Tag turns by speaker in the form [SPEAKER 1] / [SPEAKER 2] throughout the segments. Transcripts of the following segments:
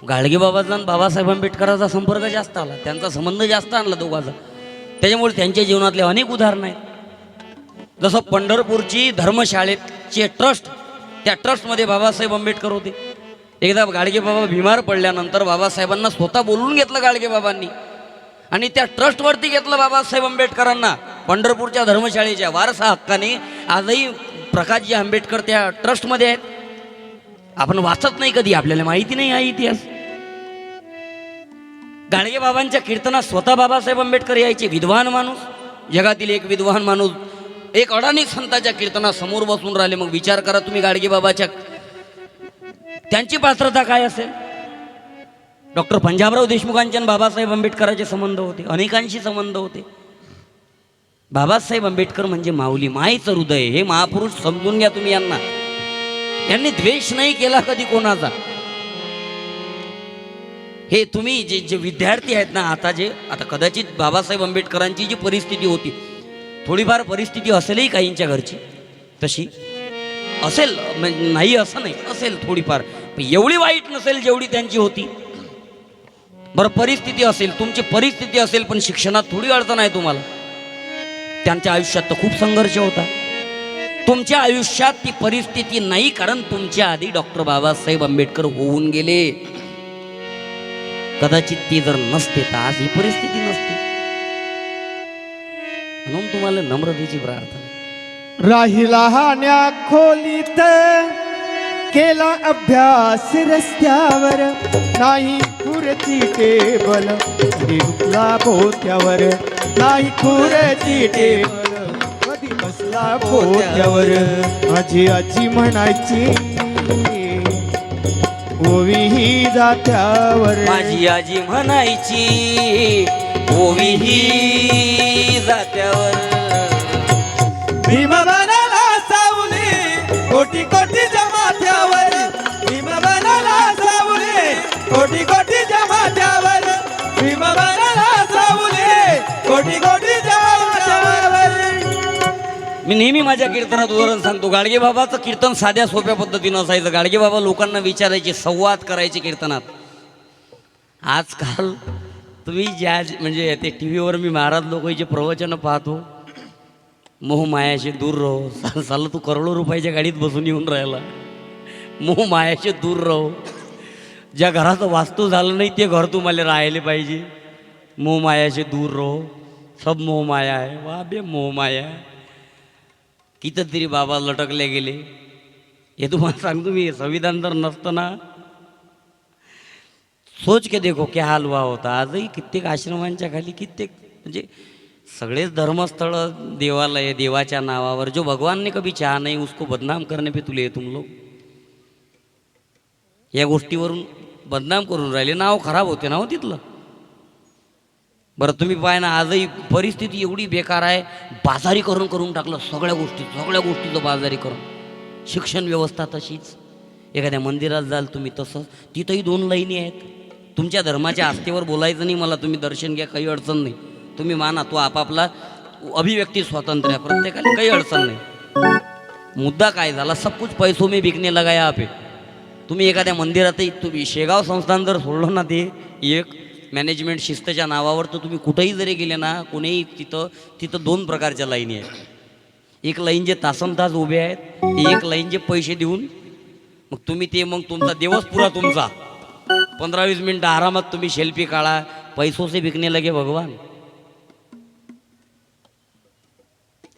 [SPEAKER 1] गाडगेबाबाचा आणि बाबासाहेब आंबेडकरांचा संपर्क जास्त आला. त्यांचा संबंध जास्त आणला दोघांचा. त्याच्यामुळे त्यांच्या जीवनातले अनेक उदाहरणं आहेत. जसं पंढरपूरची धर्मशाळेचे ट्रस्ट त्या ट्रस्टमध्ये बाबासाहेब आंबेडकर होते. एकदा गाडगेबाबा बिमार पडल्यानंतर बाबासाहेबांना स्वतः बोलून घेतलं गाडगेबाबांनी आणि त्या ट्रस्टवरती घेतलं बाबासाहेब आंबेडकरांना. पंढरपूरच्या धर्मशाळेच्या वारसा हक्काने आजही प्रकाशजी आंबेडकर त्या ट्रस्टमध्ये आहेत. आपण वाचत नाही कधी आपल्याला माहिती नाही हा इतिहास. गाडगे बाबांच्या कीर्तनात स्वतः बाबासाहेब आंबेडकर यायचे विद्वान माणूस. जगातील एक विद्वान माणूस एक अडाणी संतांच्या कीर्तनात समोर बसून राहिले. मग विचार करा तुम्ही गाडगे बाबाच्या. त्यांची पात्रता काय असेल? डॉक्टर पंजाबराव देशमुखांचे आणि बाबासाहेब आंबेडकरांचे संबंध होते. अनेकांशी संबंध होते. बाबासाहेब आंबेडकर म्हणजे माऊली. मायचं हृदय. हे महापुरुष समजून घ्या तुम्ही यांना. यांनी द्वेष नाही केला कधी कोणाचा? हे तुम्ही जे जे विद्यार्थी आहेत ना आता जे आता कदाचित बाबासाहेब आंबेडकरांची जी परिस्थिती होती थोडीफार परिस्थिती असेलही काहींच्या घरची तशी असेल म्हणजे नाही असं नाही असेल थोडीफार. एवढी वाईट नसेल जेवढी त्यांची होती. बरं परिस्थिती असेल तुमची परिस्थिती असेल पण शिक्षणात थोडी अडचण आहे तुम्हाला. त्यांच्या आयुष्यात तर खूप संघर्ष होता. तुमच्या आयुष्यात ती परिस्थिती नाही कारण तुमच्या आधी डॉक्टर बाबासाहेब आंबेडकर होऊन गेले. कदाचित ती जर नसते तर आज ही परिस्थिती नसते. म्हणून तुम्हाला नम्रतेची प्रार्थना.
[SPEAKER 2] राहिला हाण्या खोलीत केला अभ्यास रस्त्यावर. नाही खुर्ची टेबल भोत्यावर नाही खुर्ची टेबल. बसला पोत्यावर माझी आजी म्हणायची ओवी ही जात्यावर.
[SPEAKER 1] माझी आजी म्हणायची ओवी ही जात्यावर.
[SPEAKER 2] भीम
[SPEAKER 1] मी नेहमी माझ्या कीर्तनात उदाहरण सांगतो. गाडगे बाबाचं कीर्तन साध्या सोप्या पद्धतीनं असायचं. गाडगे बाबा लोकांना विचारायचे संवाद करायचे कीर्तनात. आजकाल तुम्ही ज्या म्हणजे ते टी व्हीवर मी महाराज लोकांचे प्रवचनं पाहतो. मोह मायाशी दूर राहो. सा- साला तू करोडो रुपयाच्या गाडीत बसून येऊन राहिला. मोह मायाशी दूर राहो. ज्या घराचं वास्तू झालं नाही ते घर तुम्हाला राहिले पाहिजे. मोह मायाशी दूर राहो. सब मोह माया आहे. वा बे मोह माया. कितीतरी बाबा लटकले गेले. हे तुम्हाला सांगतो मी संविधान जर नसतं ना सोच के देखो क्या हाल हुआ होता. आजही कित्येक आश्रमांच्या खाली कित्येक म्हणजे सगळेच धर्मस्थळं देवालय देवाच्या नावावर जो भगवानने कभी चहा नहीं उसको बदनाम करणे पे तुले तुम लोग. या गोष्टीवरून बदनाम करून राहिले. नाव खराब होते ना हो तिथलं? बरं तुम्ही पाहा ना आजही परिस्थिती एवढी बेकार आहे. बाजारीकरण करून टाकलं सगळ्या गोष्टी सगळ्या गोष्टीचं बाजारीकरण. शिक्षण व्यवस्था तशीच. एखाद्या मंदिरात जाल तुम्ही तसंच तिथंही दोन लाईनी आहेत. तुमच्या धर्माच्या आस्थेवर बोलायचं नाही मला तुम्ही दर्शन घ्या काही अडचण नाही. तुम्ही माना तो आपापला अभिव्यक्ती स्वातंत्र्य आहे प्रत्येकाला काही अडचण नाही. मुद्दा काय झाला? सब कुछ पैसो मी विकणे लगाया आपे तुम्ही एखाद्या मंदिरातही तुम्ही शेगाव संस्थान जर सोडलं ना ते एक मॅनेजमेंट शिस्तच्या नावावर तर तुम्ही कुठेही जरी गेले ना कोणीही तिथं तिथं दोन प्रकारच्या लाईनी आहेत. एक लाईन जे तासन तास उभे आहेत एक लाईन जे पैसे देऊन मग तुम्ही ते मग तुमचा दिवस पुरा तुमचा. पंधरा वीस मिनटं आरामात तुम्ही सेल्फी काढा पैसो से लगे भगवान.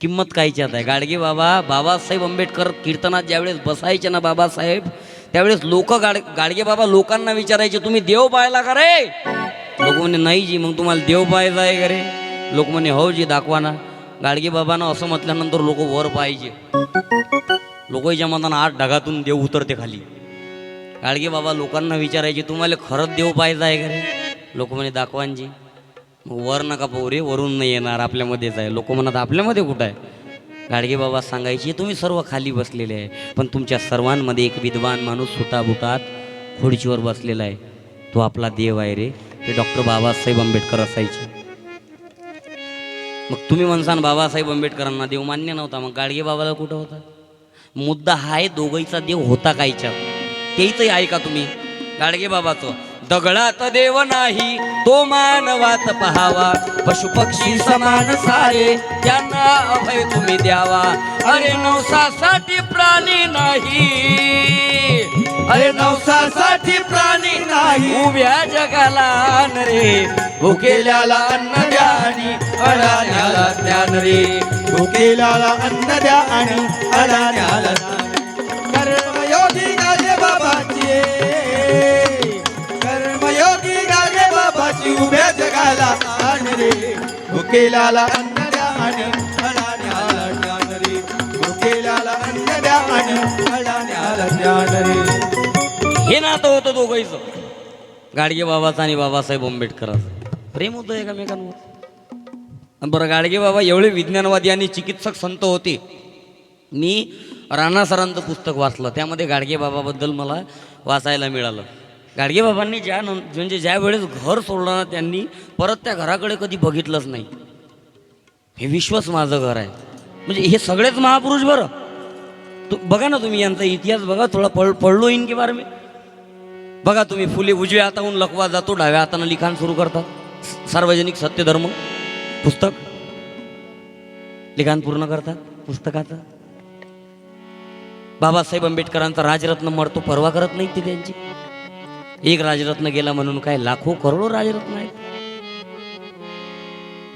[SPEAKER 1] किंमत कायच्यात आहे? गाडगे बाबा बाबासाहेब आंबेडकर कीर्तनात ज्यावेळेस बसायचे ना बाबासाहेब त्यावेळेस लोक गाड गाडगे बाबा लोकांना विचारायचे तुम्ही देव पाहायला का रे? लोक म्हणे नाही जी मग तुम्हाला देव पाहायचा आहे का रे लोक म्हणे हो जी दाखवा ना गाडगे बाबांना असं म्हटल्यानंतर लोक वर पाहिजे लोकांच्या मतानं आठ ढगातून देव उतरते खाली गाडगे बाबा लोकांना विचारायचे तुम्हाला खरंच देव पाहायचा आहे का रे लोक म्हणे दाखवांजी मग वर नका पाहू रे वरून नाही येणार आपल्यामध्येच आहे लोक म्हणत आपल्यामध्ये कुठं आहे गाडगे बाबा सांगायचे तुम्ही सर्व खाली बसलेले आहे पण तुमच्या सर्वांमध्ये एक विद्वान माणूस सुटाबुटात खुर्चीवर बसलेला आहे तो आपला देव आहे रे ते डॉक्टर बाबासाहेब आंबेडकर असायचे. मग तुम्ही म्हणसान बाबासाहेब आंबेडकरांना देव मान्य नव्हता मग गाडगे बाबाला कुठं होता? मुद्दा हाय आहे दोघांचा देव होता कायच्या तेच ऐका तुम्ही. गाडगे बाबाचं दगडात देव नाही तो मानवात पहावा. पशु पक्षी समान सारे त्यांना अभय तुम्ही द्यावा. अरे नवसासाठी प्राणी नाही. अरे
[SPEAKER 2] नवसासाठी प्राणी नाही.
[SPEAKER 1] उभ्या जगाला अन्न रे. भुकेल्याला अन्न द्या आणि अडाण्याला ज्ञान रे.
[SPEAKER 2] भुकेल्याला अन्न द्या आणि अडाण्याला कर्मयोगी गाजे बाबाची कर्मयोगी गाजे बाबाची उभ्या जगाला आण रे. भुकेल्याला अन्न द्या आणि अडाण्याला ज्ञान रे. भुकेल्याला अन्न द्या आणि अडाण्याला ज्ञान रे.
[SPEAKER 1] हे नातं होतं दोघंच. गाडगे बाबाचं आणि बाबासाहेब आंबेडकरांचं. प्रेम होतं एकमेकांवर. बरं गाडगे बाबा एवढे विज्ञानवादी आणि चिकित्सक संत होते. मी राणा सरांचं पुस्तक वाचलं. त्यामध्ये गाडगे बाबाबद्दल मला वाचायला मिळालं. गाडगे बाबांनी ज्या नं म्हणजे ज्या वेळेस घर सोडलं ना त्यांनी परत त्या घराकडे कधी बघितलंच नाही. हे विश्वच माझं घर आहे. म्हणजे हे सगळेच महापुरुष बरं. तू बघा ना तुम्ही यांचा इतिहास बघा थोडा पळ पडलो इन के बारे में बघा तुम्ही फुले उजव्या हाताहून लकवा जातो डाव्या हातानं लिखाण सुरू करतात. सार्वजनिक सत्यधर्म पुस्तक. लिखाण पूर्ण करतात पुस्तकाचं. बाबासाहेब आंबेडकरांचा राजरत्न मरतो परवा करत नाही ते त्यांची. एक राजरत्न गेला म्हणून काय लाखो करोडो राजरत्न आहेत?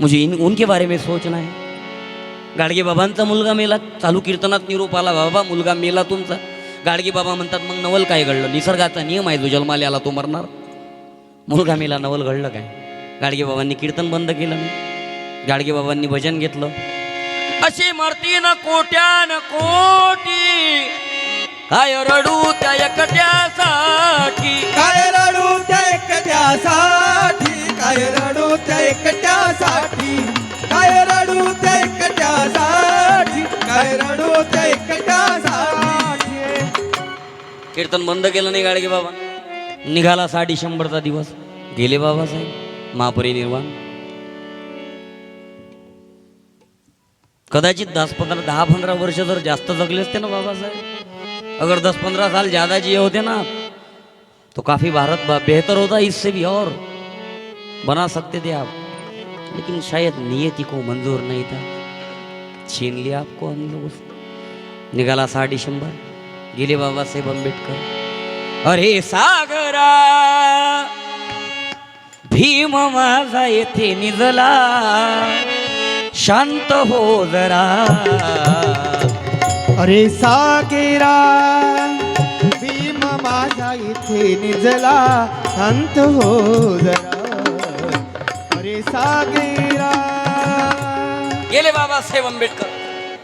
[SPEAKER 1] मुझे इन उनके बारे में सोचना है गाडगे बाबांचा मुलगा मेला चालू कीर्तनात निरोप आला बाबा मुलगा मेला तुमचा. गाडगी बाबा म्हणतात मग नवल काय घडलं? निसर्गाचा नियम आहे जो जन्माला आला तो मरणार. मुलगा मेला नवल घडलं काय? गाडगे बाबांनी कीर्तन बंद केलं नाही. गाडगे बाबांनी भजन घेतलं. अशी मरती न कोट्यान कोटी. काय रडू त्या एकट्यासाठी?
[SPEAKER 2] काय रडू त्या एकट्यासाठी? काय रडू त्या एकट्यासाठी? काय रडू त्या एकट्यासाठी?
[SPEAKER 1] कीर्तन बंद केलं नाही गाडगे बाबा. निघाला साडी शंभरचा दिवस. गेले बाबासाहेब महापरिनिर्वाण कदाचित दस पंधरा दहा पंधरा वर्ष जर जास्त जगले असते ना बाबासाहेब अगर दस पंधरा साल ज़्यादा जिए होते ना तो काफ़ी भारत बेहतर होता इससे भी और. बना सकते थे आप. लेकिन शायद नियति को मंजूर नहीं था. छीन लिया आपको हम लोगों से. निघाला साठ डिसेंबर गेले बाबासाहेब आंबेडकर. अरे सागरा भीम माझा येथे निजला. शांत हो जरा.
[SPEAKER 2] अरे सागेरा भीम माझा इथे निजला. शांत हो जरा. अरे सागेरा.
[SPEAKER 1] गेले बाबासाहेब आंबेडकर.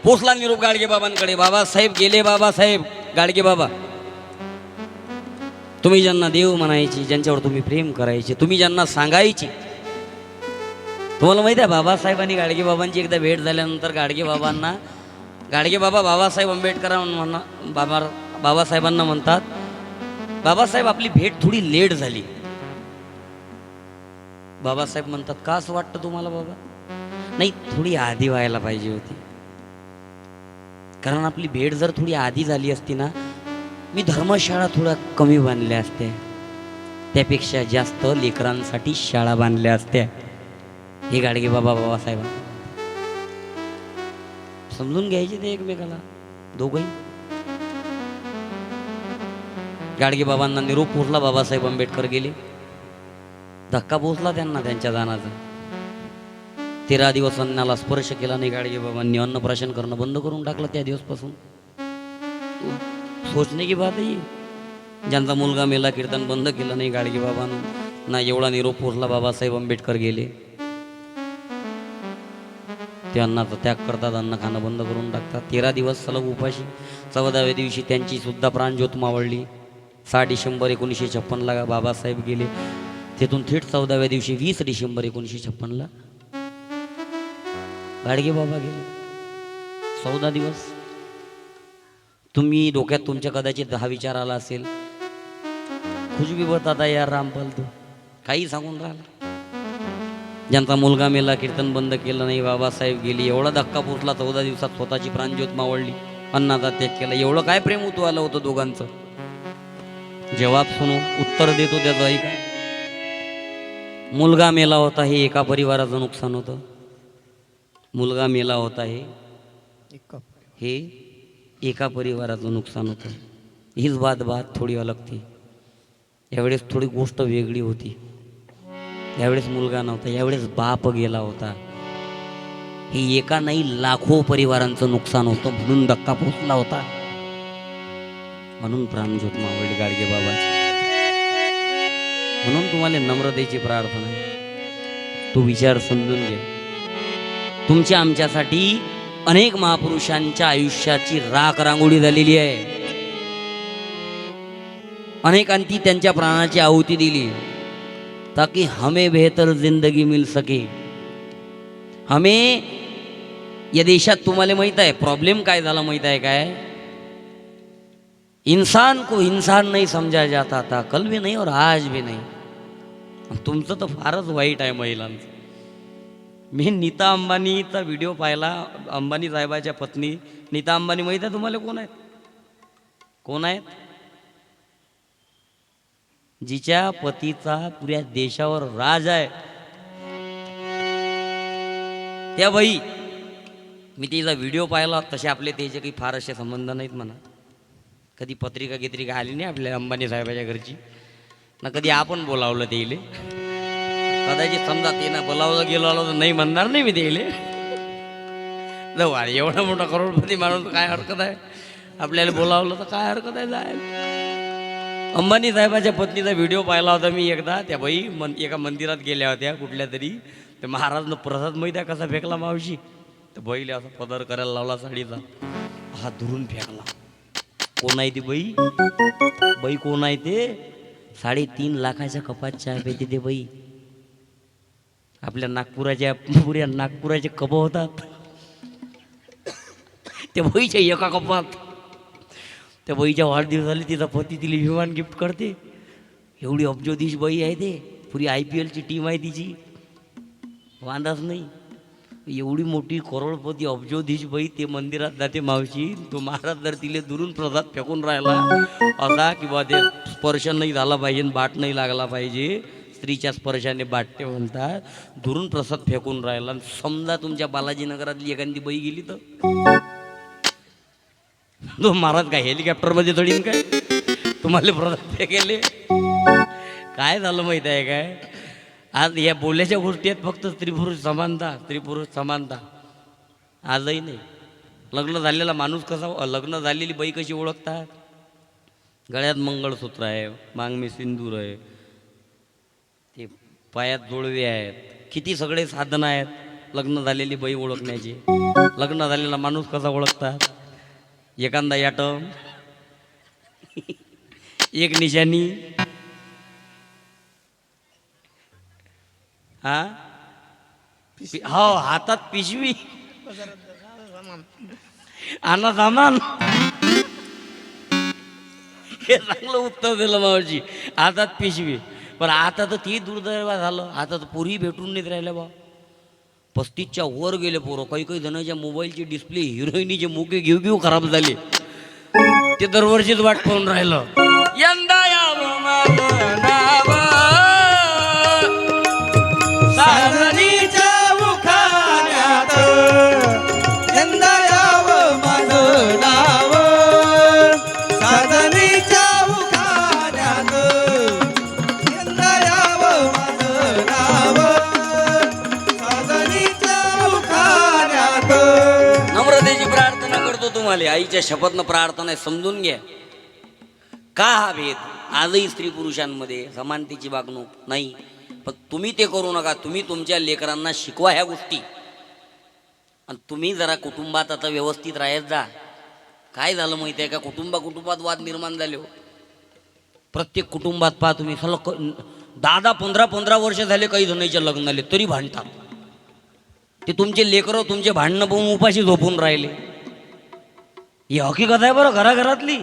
[SPEAKER 1] पोचला निरोप गाडगे बाबांकडे. बाबासाहेब गेले बाबासाहेब गाडगे बाबा तुम्ही ज्यांना देव म्हणायची ज्यांच्यावर तुम्ही प्रेम करायचे तुम्ही ज्यांना सांगायचे तुम्हाला माहिती आहे बाबासाहेब आणि गाडगे बाबांची एकदा भेट झाल्यानंतर गाडगे बाबांना गाडगे बाबा बाबासाहेब आंबेडकर म्हणा बाबा बाबासाहेबांना म्हणतात बाबासाहेब आपली भेट थोडी लेट झाली. बाबासाहेब म्हणतात का असं वाटतं तुम्हाला बाबा? नाही थोडी आधी व्हायला पाहिजे होती. कारण आपली भेट जर थोडी आधी झाली असती ना मी धर्मशाळा थोड्या कमी बांधल्या असत्या. त्यापेक्षा जास्त लेकरांसाठी शाळा बांधल्या असत्या. हे गाडगे बाबा बाबासाहेब समजून घ्यायचे ते एकमेकाला? दोघही? गाडगे बाबांना निरोप पोचला बाबासाहेब आंबेडकर गेले. धक्का पोचला त्यांना त्यांच्या जाण्याचा तेरा दिवस अन्नाला स्पर्श केला नाही गाडगे बाबांनी अन्नप्राशन करणं बंद करून टाकलं त्या दिवसपासून. सोचणे की बात आहे ज्यांचा मुलगा मेला कीर्तन बंद केलं नाही गाडगे बाबांना ना एवढा निरोप पोचला बाबासाहेब आंबेडकर गेले. ते अन्नाचा त्याग करतात अन्न खाणं बंद करून टाकतात. तेरा दिवस सलग उपाशी चौदाव्या दिवशी त्यांची सुद्धा प्राणज्योत मावळली. सहा डिसेंबर एकोणीसशे छप्पनला बाबासाहेब गेले. तेथून थेट चौदाव्या दिवशी वीस डिसेंबर एकोणीसशे छप्पनला गाडगे बाबा गेले. चौदा दिवस. तुम्ही डोक्यात तुमच्या कदाचित हा विचार आला असेल. खुश भी यार रामपाल तू काही सांगून राहिला. ज्यांचा मुलगा मेला कीर्तन बंद केलं नाही बाबासाहेब गेली एवढा धक्का पोचला चौदा दिवसात स्वतःची प्राणज्योत मावळली अन्नाचा त्याग केला. एवढं काय प्रेम होतो आलं होतं दोघांचं? जवाब सुनो उत्तर देतो त्याचं ऐका. मुलगा मेला होता हे एका परिवाराचं नुकसान होतं. मुलगा मेला होता हे. हे एका परिवाराचं नुकसान होतं. हीच बात बात थोडी अलग थी यावेळेस थोडी गोष्ट वेगळी होती. यावेळेस मुलगा नव्हता यावेळेस बाप गेला होता. हे एका नाही लाखो परिवारांचं नुकसान होतं म्हणून धक्का पोचला होता. म्हणून प्राणज्योत मावळली गाडगे बाबाची. म्हणून तुम्हाला नम्रतेची प्रार्थना तो विचार समजून घे. तुमच्या आमच्यासाठी अनेक महापुरुषांच्या आयुष्याची राख रांगोळी झालेली आहे. अनेकांती त्यांच्या प्राणाची आहुती दिली ताकि हमें बेहतर जिंदगी मिल सके. हमें या देशात तुम्हाला माहीत आहे प्रॉब्लेम काय झाला माहीत आहे काय? इंसान को इंसान नहीं समजा जाता था कल भी नहीं और आज भी नहीं. तुमचं तर फारच वाईट आहे महिलांचं. मी नीता अंबानीचा व्हिडिओ पाहिला अंबानी साहेबाच्या पत्नी. नीता अंबानी माहीत आहे तुम्हाला कोण आहेत? कोण आहेत? जिच्या पतीचा पुऱ्या देशावर राज आहे. त्या बाई मी तिचा व्हिडिओ पाहिला तसे आपले त्याचे काही फार असे संबंध नाहीत म्हणा. कधी पत्रिका गित्रिका आली नाही आपल्या अंबानी साहेबाच्या घरची. ना कधी आपण बोलावलं तेले कदाचित समजा ते ना बोलावलं गेलो आलो तर नाही म्हणणार नाही मी तेले. जाऊ अरे एवढा मोठा करोडपती माणूस काय हरकत आहे? आपल्याला बोलावलं तर काय हरकत आहे जायला अंबानी साहेबाच्या पत्नीचा व्हिडिओ पाहिला होता मी एकदा. त्या बाई मन एका मंदिरात गेल्या होत्या कुठल्या तरी. ते महाराजनं प्रसाद माहिती आहे कसा फेकला मावशी? तर बैले असा पदर करायला लावला साडीचा. हा धुरून फेकला. कोण आहे ती बाई? बाई कोण आहे ते? साडेतीन लाखाच्या कपात चहा पेते ते बाई. आपल्या नागपुराच्या पुऱ्या नागपुराचे कप होतात. त्या बहीच्या एका कपात. त्या बाईच्या वाढदिवसाला तिचा पती तिला विमान गिफ्ट करते. एवढी अब्जोधीश बाई आहे ते. पुरी आय पी एलची टीम आहे तिची. वांदाच नाही. एवढी मोठी करोडपती अब्जोधीश बाई ते मंदिरात जाते मावशी. तो महाराज जर तिले दुरून प्रसाद फेकून राहिला असा किंवा ते स्पर्श नाही झाला पाहिजे बाट नाही लागला पाहिजे स्त्रीच्या स्पर्शाने बाटते म्हणतात दुरून प्रसाद फेकून राहिला. आणि समजा तुमच्या बालाजीनगरातली एखादी बाई गेली तर? तो महाराज काय हेलिकॉप्टरमध्ये थोडी काय? तुम्हाला प्रसाद फेकेले? काय झालं माहीत आहे काय? आज या बोलल्याच्या गोष्टी आहेत फक्त स्त्री पुरुष समानता स्त्री पुरुष समानता. आजही नाही. लग्न झालेला माणूस कसा लग्न झालेली बाई कशी ओळखतात? गळ्यात मंगळसूत्र आहे मागणी सिंदूर आहे ते पायात जुळवे आहेत. किती सगळे साधनं आहेत. लग्न झालेली बाई ओळखण्याची. लग्न झालेला माणूस कसा ओळखतात? एखादा याटम. एक निशाणी. हा? हो हातात पिशवी. आणा सामान. हे चांगलं उत्तर दिलं मावजी हातात पिशवी. पण आता तर ती दुर्दैवा झालं. आता तर पुरी भेटून नाहीत राहिल्या बा. पस्तीसच्या वर गेले पोरं. काही काही जणांच्या मोबाईलची डिस्प्ले हिरोईनीचे मुके घेऊ घेऊ खराब झाले. ते दरवर्षीच वाट पाहून राहिलं. यंदा तुम्हाला शपथनं प्रार्थना आहे समजून घ्या. का हा भेद? आजही स्त्री पुरुषांमध्ये समानतेची वागणूक नाही. पण तुम्ही ते करू नका तुम्ही तुमच्या लेकरांना शिकवा ह्या गोष्टी. आणि तुम्ही जरा कुटुंबात आता व्यवस्थित राहत जा. काय झालं माहिती आहे का? कुटुंबा कुटुंबात वाद निर्माण झाले हो. प्रत्येक कुटुंबात पहा तुम्ही सलग दहा दहा पंधरा पंधरा वर्ष झाले काही जणांच्या लग्नाले तरी भांडतात. ते तुमचे लेकरं तुमचे भांडणं पाहून उपाशी झोपून राहिले. ही हकीकत आहे बरं घराघरातली.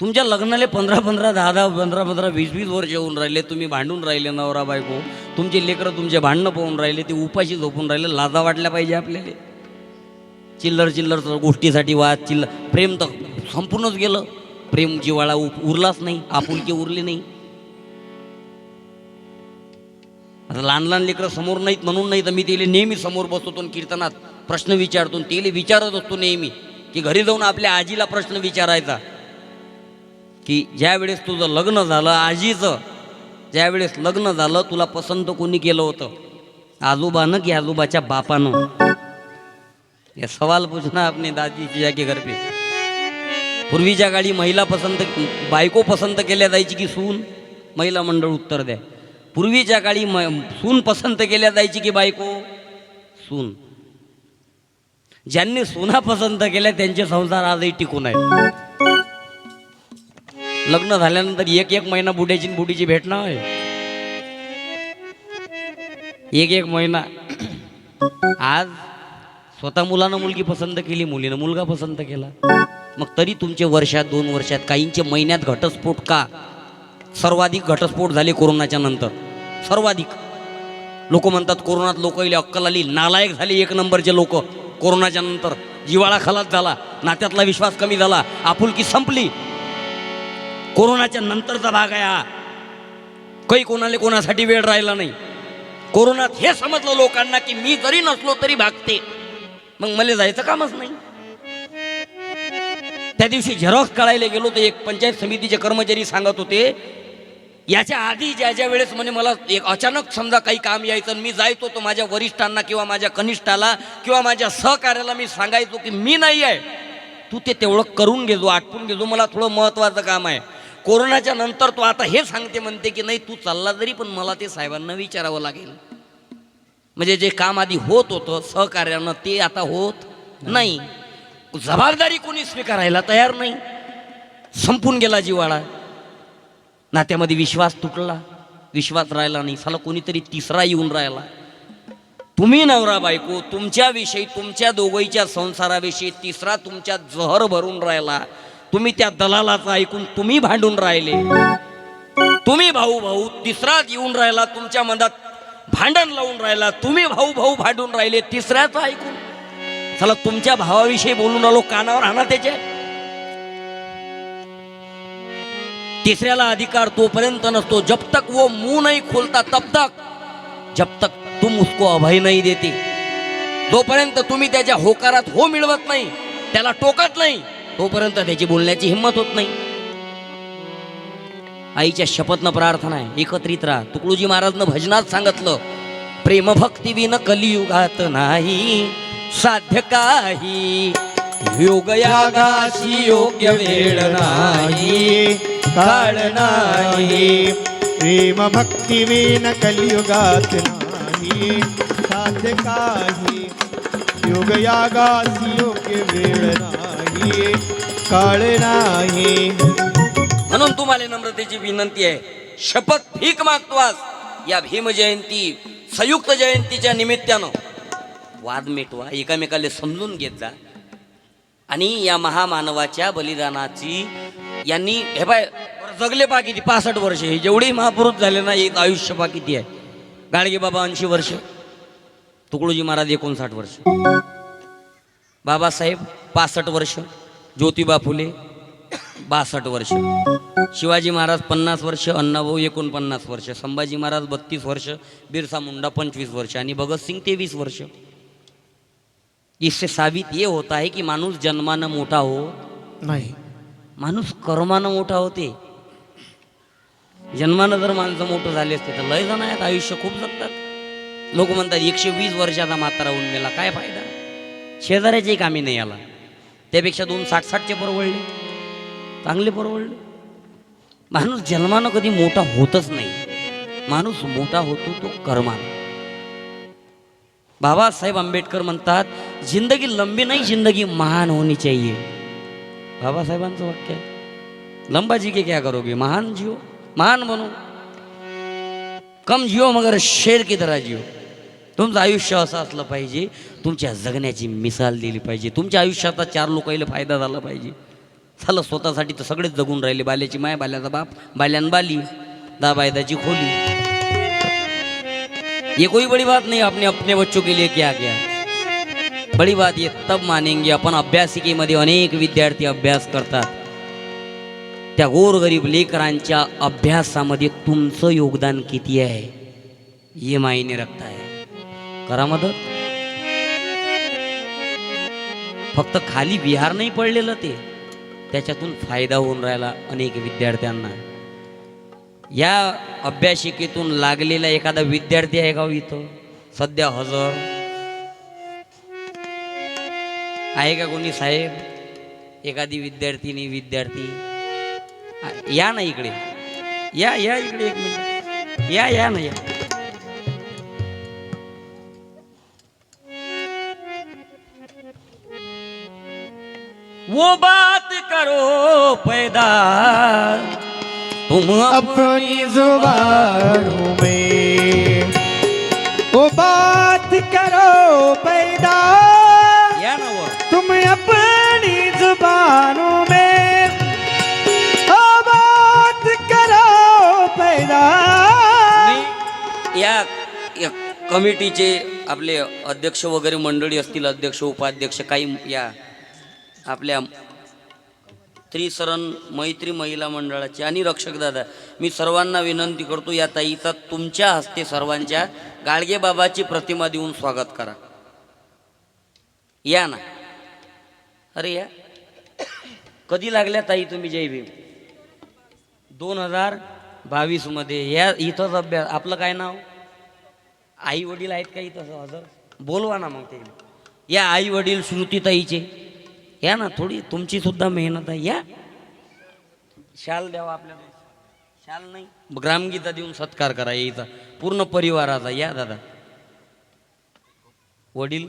[SPEAKER 1] तुमच्या लग्नाले पंधरा पंधरा दहा दहा पंधरा पंधरा वीस वीस वर्ष येऊन राहिले. तुम्ही भांडून राहिले नवरा बायको. तुमचे लेकरं तुमचे भांडणं पाहून राहिले. ते उपाशी झोपून राहिले. लाजा वाटल्या पाहिजे आपल्याला. चिल्लर चिल्लर गोष्टीसाठी वाद चिल्लर प्रेम तर संपूर्णच गेलं. प्रेम जिवाळा उ- उरलाच नाही. आपुलकी उरली नाही. आता लहान लहान लेकरं समोर नाहीत म्हणून नाही तर मी तिला नेहमी समोर बसवतो आणि कीर्तनात. प्रश्न विचारतो तिला विचारत असतो नेहमी की घरी जाऊन आपल्या आजीला प्रश्न विचारायचा. की ज्या वेळेस तुझं लग्न झालं आजीचं ज्या वेळेस लग्न झालं तुला पसंत कोणी केलं होतं? आजोबानं की आजोबाच्या बापानं? या सवाल पूछना आपने दादीची जिया घर पे. पूर्वीच्या काळी महिला पसंत बायको पसंत केल्या जायची की सून? महिला मंडळ उत्तर द्या. पूर्वीच्या काळी म सून पसंत केल्या जायची की बायको? सून. ज्यांनी सुना पसंत केल्या त्यांचे संसार आजही टिकून आहेत. लग्न झाल्यानंतर एक एक महिना बुड्याची बुढीची बुडीची आहे. एक एक महिना. आज स्वतः मुलानं मुलगी पसंत केली मुलीनं मुलगा पसंत केला. मग तरी तुमचे वर्षात दोन वर्षात काहींचे महिन्यात घटस्फोट का? सर्वाधिक घटस्फोट झाले कोरोनाच्या नंतर. सर्वाधिक. लोक म्हणतात कोरोनात लोक अक्कल आली नालायक झाले एक नंबरचे लोक. कोरोनाच्या नंतर जिवाळा खलास झाला नात्यातला विश्वास कमी झाला आपुलकी संपली. कोरोनाच्या नंतरचा भाग आहे हा. काही कोणाला कोणासाठी वेळ राहिला नाही. कोरोनात हे समजलं लोकांना की मी जरी नसलो तरी भागते. मग मला जायचं कामच नाही. त्या दिवशी झेरॉक्स काढायला गेलो तर एक पंचायत समितीचे कर्मचारी सांगत होते याच्या आधी ज्या ज्या वेळेस म्हणे मला एक अचानक समजा काही काम यायचं आणि मी जायचो तो माझ्या वरिष्ठांना किंवा माझ्या कनिष्ठाला किंवा माझ्या सहकार्याला मी सांगायचो की मी नाही आहे. तू ते तेवढं करून घेजो आटपून घेजो मला थोडं महत्त्वाचं काम आहे. कोरोनाच्या नंतर तो आता हे सांगते म्हणते की नाही तू चालला जरी पण मला ते साहेबांना विचारावं लागेल. म्हणजे जे काम आधी होत होतं सहकार्यानं ते आता होत नाही. जबाबदारी कोणी स्वीकारायला तयार नाही. संपून गेला जिवाळा नात्यामध्ये विश्वास तुटला विश्वास राहिला नाही. साला कोणीतरी तिसरा येऊन राहिला. तुम्ही नवरा बायको तुमच्याविषयी तुमच्या दोघीच्या संसाराविषयी तिसरा तुमच्या जहर भरून राहिला. तुम्ही त्या दलालाचं ऐकून तुम्ही भांडून राहिले. तुम्ही भाऊ भाऊ तिसराच येऊन राहिला तुमच्या मनात भांडण लावून राहिला. तुम्ही भाऊ भाऊ भांडून राहिले तिसऱ्याचं ऐकून. चला तुमच्या भावाविषयी बोलून आलो कानावर आणा त्याचे. तिसऱ्याला अधिकार तोपर्यंत नसतो. जब तक वो मुंह नहीं खोलता तब तक जब तक तुम उसको अभय नहीं देते. जोपर्यंत तुम्ही त्याच्या होकारात हो मिळवत नाही त्याला टोकत नाही तोपर्यंत त्याची बोलण्याची हिंमत होत नाही. आईच्या शपथनं प्रार्थना आहे. एकत्रित राहा. तुकडोजी महाराजनं भजनात सांगितलं प्रेम भक्ती विन कलियुगात नाही साध्य काही. योगयागाशी योग्य वेळ नाही.
[SPEAKER 2] काळ नाही प्रेम भक्ती विन कलियुगात नाही साध्य काही योग यागासी योग्य वेळ नाही काळ नाही
[SPEAKER 1] म्हणून तुम्हाला नम्रतेची विनंती आहे शपथ भीक मागतोस या भीम जयंती संयुक्त जयंतीच्या निमित्तानं वाद मिटवा एकामेकाला समजून घेत जा आणि या महामानवाच्या बलिदानाची यांनी हे पाय जगले पा किती पासष्ट वर्ष. हे जेवढे महापुरुष झाले ना एक आयुष्य पा किती आहे. गाडगे बाबा ऐंशी वर्ष. तुकडोजी महाराज एकोणसाठ वर्ष. बाबासाहेब पासष्ट वर्ष. ज्योतिबा फुले बासष्ट वर्ष. शिवाजी महाराज पन्नास वर्ष अण्णाभाऊ एकोणपन्नास वर्ष. संभाजी महाराज बत्तीस वर्ष बिरसा मुंडा पंचवीस वर्ष. आणि भगतसिंग तेवीस वर्ष. इससे साबित ये होता है कि माणूस जन्मानं मोठा हो
[SPEAKER 2] नाही.
[SPEAKER 1] माणूस कर्मानं मोठा होते. जन्मानं जर माणसं मोठं झाले असते तर लय जण आहेत आयुष्य खूप जगतात. लोक म्हणतात एकशे वीस वर्षाचा म्हातारा होऊन गेला काय फायदा? शेजाऱ्याचे कामी नाही आला. त्यापेक्षा दोन साठ साठचे परवडले. चांगले परवडले. माणूस जन्मानं कधी मोठा होतच नाही. माणूस मोठा होतो तो कर्मानं. बाबासाहेब आंबेडकर म्हणतात जिंदगी लंबी नाही जिंदगी महान होनी चाहिए. बाबासाहेबांचं वाक्य आहे. लंबाजी के क्या करोगे? महान जिओ महान बनो. कम जिओ मगर शेर की तरह जिओ. तुमचं आयुष्य असं असलं पाहिजे तुमच्या जगण्याची मिसाल दिली पाहिजे तुमच्या आयुष्याचा चार लोकांना फायदा झाला पाहिजे. झालं स्वतःसाठी तर सगळेच जगून राहिले. बाल्याची माय बाल्याचा बाप बाल्यान बाली दा बायदाची खोली. ये कोई बड़ी बात नहीं आपने अपने बच्चों के लिए क्या किया? बड़ी बात ये तब मानेंगे आपण. अभ्यासिकेमध्ये अनेक विद्यार्थी अभ्यास करतात. त्या गोरगरीब लेकरांच्या अभ्यासामध्ये तुमचं योगदान किती आहे? हे मायने रखता आहे. करा मदत. फक्त खाली बिहार नाही पडलेलं ते. त्याच्यातून फायदा होऊन राहिला अनेक विद्यार्थ्यांना. या अभ्यासिकेतून लागलेला एखादा विद्यार्थी आहे का हो इथं? सध्या हजर. आहे का कोणी साहेब? एखादी विद्यार्थिनी विद्यार्थी? या ना इकडे. या या इकडे एक मिनिट. या या ना या. वो बात करो पैदा। तुम
[SPEAKER 2] अपनी जुबानों में। वो बात करो पैदा। अपनी जुबानों में बात करो पैदा।
[SPEAKER 1] या या कमिटीचे आपले अध्यक्ष वगैरे मंडळी असतील अध्यक्ष उपाध्यक्ष काही या आपल्या त्रिसरण मैत्री महिला मंडळाचे आणि रक्षक दादा मी सर्वांना विनंती करतो या ताईचा तुमच्या हस्ते सर्वांच्या गाडगेबाबाची प्रतिमा देऊन स्वागत करा. या ना. अरे या. कधी लागल्या ताई तुम्ही जय भीम? दोन हजार बावीसमध्ये या इथंच अभ्यास. आपलं काय नाव? आई वडील आहेत का इथं? हजर? बोलवा ना मग ते. या आई वडील श्रुतीताईचे या ना थोडी. तुमची सुद्धा मेहनत आहे. या. शाल द्यावा आपल्याला शाल नाही. ग्रामगीता देऊन सत्कार करा यायचा पूर्ण परिवाराचा. या दादा. वडील.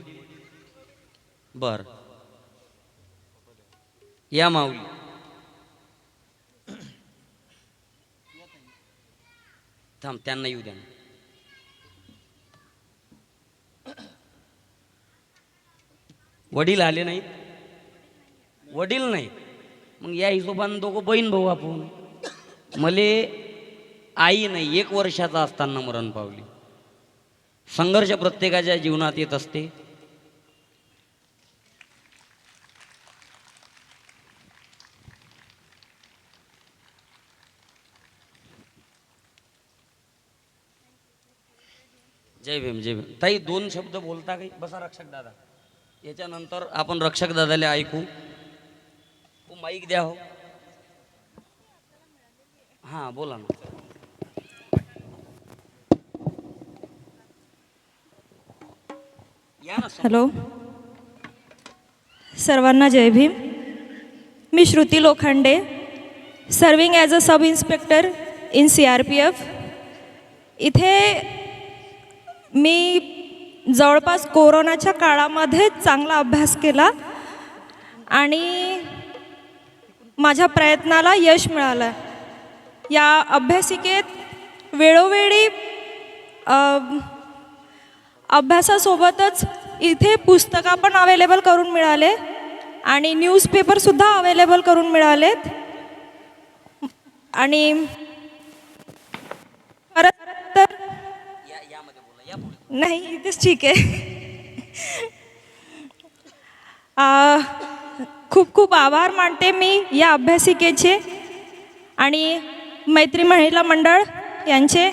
[SPEAKER 1] बरं. या माऊली. थांब त्यांना येऊ द्या वडील आले नाहीत. वडील नाही. मग या हिशोबानं दोघं बहीण भाऊ आपण. मले आई नाही एक वर्षाचा असताना मरण पावली. संघर्ष प्रत्येकाच्या जीवनात येत असते. जय भीम जय भीम ताई दोन शब्द बोलता काही? बसा रक्षक दादा. याच्यानंतर आपण रक्षक दादाला ऐकू. हो माईक द्या हो. हां बोला ना. या ना समोर.
[SPEAKER 3] हॅलो. सर्वांना जय भीम. मी Shruti Lokhande serving as a sub inspector in C R P F इथे मी जवळपास कोरोनाच्या काळामध्ये चांगला अभ्यास केला आणि माझ्या प्रयत्नाला यश मिळालं. या अभ्यासिकेत वेळोवेळी अभ्यासासोबतच इथे पुस्तकं पण अवेलेबल करून मिळाले आणि न्यूजपेपरसुद्धा अवेलेबल करून मिळालेत. आणि नाही इथेच ठीक आहे. खूप खूप आभार मानते मी या अभ्यासिकेचे आणि मैत्री महिला मंडळ यांचे.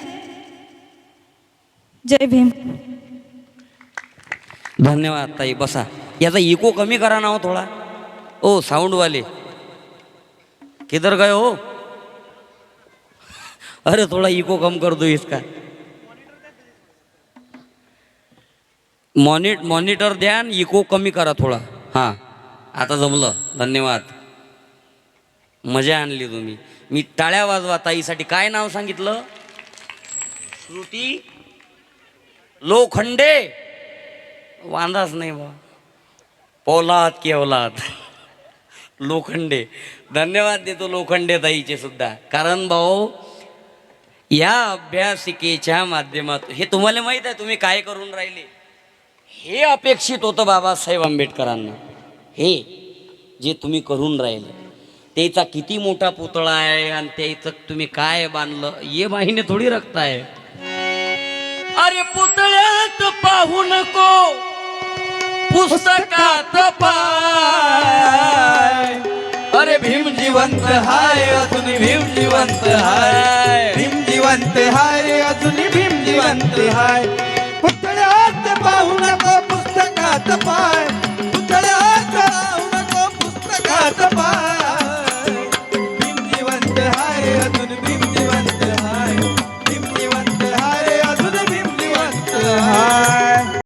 [SPEAKER 3] जय भीम.
[SPEAKER 1] धन्यवाद ताई बसा. याचा इको कमी करा ना हो थोडा. ओ साऊंडवाले किधर गए हो? अरे थोड़ा इको कम कर दो इसका. मॉनिट मॉनिटर द्या आणि इको कमी करा थोडा. हां. आता जमलं. धन्यवाद. मजा आणली तुम्ही. मी टाळ्या वाजवा ताईसाठी. काय नाव सांगितलं? श्रुती लोखंडे. वांदाच नाही बा पोलाद की औलाद लोखंडे. धन्यवाद देतो लोखंडे ताईचे सुद्धा. कारण भाऊ या अभ्यासिकेच्या माध्यमातून हे तुम्हाला माहीत आहे तुम्ही काय करून राहिले? हे अपेक्षित होतं बाबासाहेब आंबेडकरांना. हे जे तुम्ही करून राहिले. त्याचा किती मोठा पुतळा आहे आणि त्याचं तुम्ही काय बांधलं ये माहिने थोडी रक्ताय अरे पुतळ्यात पाहू नको. पुस्तकात पाय.
[SPEAKER 2] अरे भीम जिवंत हाय अजून भीम जिवंत हाय. भीम जिवंत हाय अजून भीम जिवंत हाय. पाहू नको पुस्तकात पाय. पुतळ्यात पाहू नको पुस्तकात पाय.